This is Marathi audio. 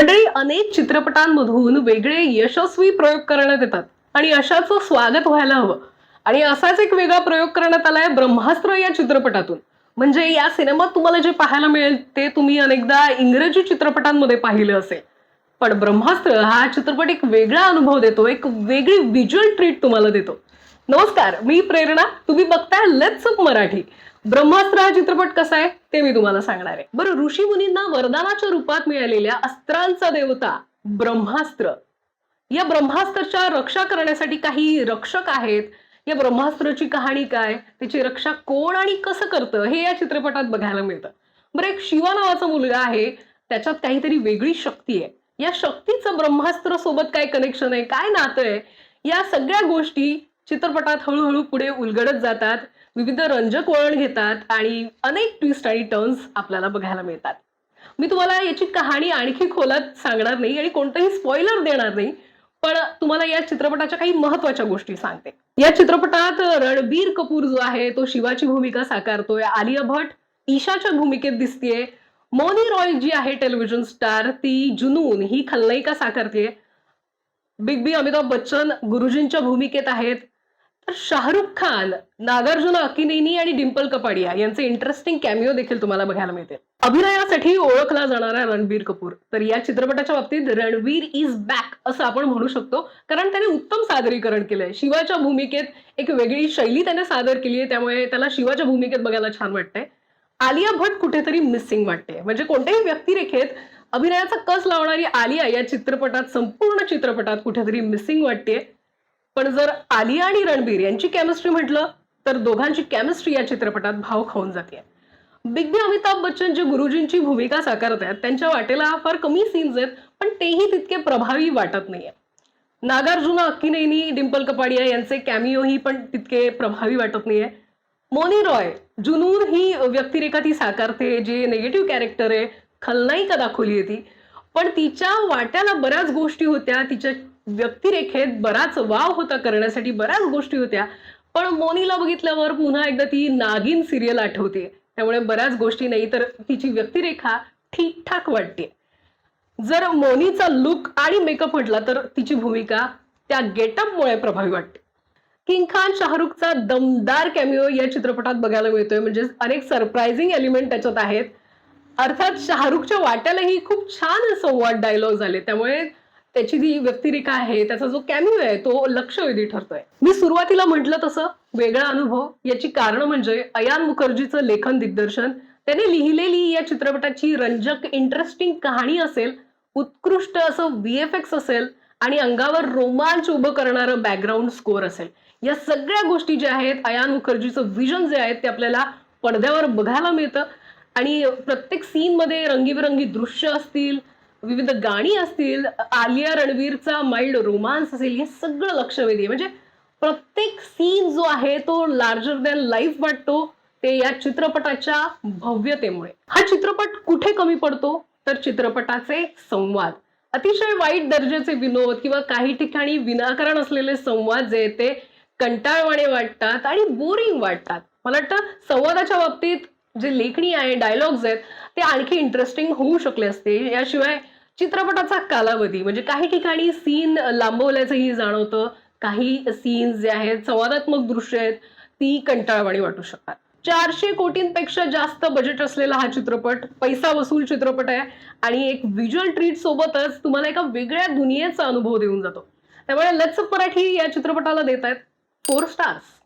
मंडळी अनेक चित्रपटांमधून वेगळे यशस्वी प्रयोग करण्यात येतात आणि अशाचं स्वागत व्हायला हवं. आणि असाच एक वेगळा प्रयोग करण्यात आलाय ब्रह्मास्त्र या चित्रपटातून. म्हणजे या सिनेमात तुम्हाला जे पाहायला मिळेल ते तुम्ही अनेकदा इंग्रजी चित्रपटांमध्ये पाहिलं असेल. पण ब्रह्मास्त्र हा चित्रपट एक वेगळा अनुभव देतो एक वेगळी व्हिज्युअल ट्रीट तुम्हाला देतो. नमस्कार मी प्रेरणा. तुम्ही बघताय लेट्स अप मराठी. ब्रह्मास्त्र हा चित्रपट कसा आहे ते मी तुम्हाला सांगणार आहे. बरं ऋषी मुनींना वरदानाच्या रूपात मिळालेल्या अस्त्रांचा देवता ब्रह्मास्त्र. या ब्रह्मास्त्राच्या रक्षा करण्यासाठी काही रक्षक आहेत. या ब्रह्मास्त्राची कहाणी काय त्याची रक्षा कोण आणि कसं करतं हे या चित्रपटात बघायला मिळतं. बरं एक शिवा नावाचा मुलगा आहे त्याच्यात काहीतरी वेगळी शक्ती आहे. या शक्तीचं ब्रह्मास्त्र सोबत काय कनेक्शन आहे काय नातं आहे या सगळ्या गोष्टी चित्रपटात हळूहळू पुढे उलगडत जातात विविध रंजक वळण घेतात आणि अनेक ट्विस्ट आणि टर्न्स आपल्याला बघायला मिळतात. मी तुम्हाला याची कहाणी आणखी खोलात सांगणार नाही आणि कोणतंही स्पॉइलर देणार नाही पण तुम्हाला या चित्रपटाच्या काही महत्त्वाच्या गोष्टी सांगते. या चित्रपटात रणबीर कपूर जो आहे तो शिवाची भूमिका साकारतोय. आलिया भट ईशाच्या भूमिकेत दिसतीये. मोनी रॉय जी आहे टेलिव्हिजन स्टार ती जुनून ही खलनायिका साकारते बिग बी अमिताभ बच्चन गुरुजींच्या भूमिकेत आहेत. शाहरुख खान नागार्जुन अकिनेनी आणि डिम्पल कपाडिया यांचे इंटरेस्टिंग कॅमिओ देखील तुम्हाला बघायला मिळते अभिनयासाठी ओळखला जाणारा रणबीर कपूर. तर या चित्रपटाच्या बाबतीत रणवीर इज बॅक असं आपण म्हणू शकतो कारण त्याने उत्तम सादरीकरण केलंय. शिवाच्या भूमिकेत एक वेगळी शैली त्याने सादर केली आहे त्यामुळे त्याला शिवाच्या भूमिकेत बघायला छान वाटतंय. आलिया भट कुठेतरी मिसिंग वाटते. म्हणजे कोणत्याही व्यक्तिरेखेत अभिनयाचा कस लावणारी आलिया या चित्रपटात संपूर्ण चित्रपटात कुठेतरी मिसिंग वाटते पण जर आलिया आणि रणबीर यांची केमिस्ट्री म्हटलं तर दोघांची केमिस्ट्री या चित्रपटात भाव खाऊन जाते. बिग बी अमिताभ बच्चन जे गुरुजींची भूमिका साकारत आहेत त्यांच्या वाटेला फार कमी सीन्स आहेत पण तेही तितके प्रभावी वाटत नाहीये. नागार्जुन अक्किनेनी डिम्पल कपाडिया यांचे कॅमिओही पण तितके प्रभावी वाटत नाहीये. मोनी रॉय जुनून ही व्यक्तिरेखा ती साकारते जे निगेटिव्ह कॅरेक्टर आहे. खलनायिका दाखवली आहे ती. पण तिच्या वाट्याला बऱ्याच गोष्टी होत्या. तिच्या व्यक्तिरेखेत बराच वाव होता करण्यासाठी बऱ्याच गोष्टी होत्या. पण मोनीला बघितल्यावर पुन्हा एकदा ती नागिन सिरियल आठवते. त्यामुळे बऱ्याच गोष्टी नाही तर तिची व्यक्तिरेखा ठीकठाक वाटते. जर मोनीचा लुक आणि मेकअप म्हटला तर तिची भूमिका त्या गेटअपमुळे प्रभावी वाटते. किंग खान शाहरुखचा दमदार कॅमिओ या चित्रपटात बघायला मिळतोय. म्हणजे अनेक सरप्रायझिंग एलिमेंट त्याच्यात आहेत. अर्थात शाहरुखच्या वाट्यालाही खूप छान संवाद डायलॉग झाले. त्यामुळे त्याची जी व्यक्तिरेखा आहे त्याचा जो कॅमिओ आहे तो लक्षवेधी ठरतोय. मी सुरुवातीला म्हटलं तसं वेगळा अनुभव. याची कारण म्हणजे अयान मुखर्जीचं लेखन दिग्दर्शन. त्याने लिहिलेली या चित्रपटाची रंजक इंटरेस्टिंग कहाणी असेल उत्कृष्ट असं व्ही एफ एक्स असेल आणि अंगावर रोमांच उभं करणारं बॅकग्राऊंड स्कोअर असेल. या सगळ्या गोष्टी ज्या आहेत अयान मुखर्जीचं विजन जे आहे ते आपल्याला पडद्यावर बघायला मिळतं. आणि प्रत्येक सीनमध्ये रंगीबेरंगी दृश्य असतील विविध गाणी असतील आलिया रणवीरचा माइल्ड रोमांस असेल हे सगळं लक्षवेधी वेधी म्हणजे प्रत्येक सीन जो आहे तो लार्जर दॅन लाईफ वाटतो ते या चित्रपटाच्या भव्यतेमुळे. हा चित्रपट कुठे कमी पडतो? तर चित्रपटाचे संवाद. अतिशय वाईट दर्जाचे विनोद किंवा काही ठिकाणी विनाकारण असलेले संवाद जे ते कंटाळवाणे वाटतात आणि बोरिंग वाटतात. मला वाटतं संवादाच्या बाबतीत जे लेखणी आहे डायलॉग्स आहेत ते आणखी इंटरेस्टिंग होऊ शकले असते. याशिवाय चित्रपटाचा कालावधी म्हणजे काही ठिकाणी सीन लांबवल्याचंही जाणवतं. काही सीन्स जे आहेत संवादात्मक दृश्य आहेत ती कंटाळवाणी वाटू शकतात. चारशे कोटींपेक्षा जास्त बजेट असलेला हा चित्रपट पैसा वसूल चित्रपट आहे आणि एक व्हिज्युअल ट्रीट सोबतच तुम्हाला एका वेगळ्या दुनियेचा अनुभव देऊन जातो. त्यामुळे लच मराठी या चित्रपटाला देत आहेत. Four stars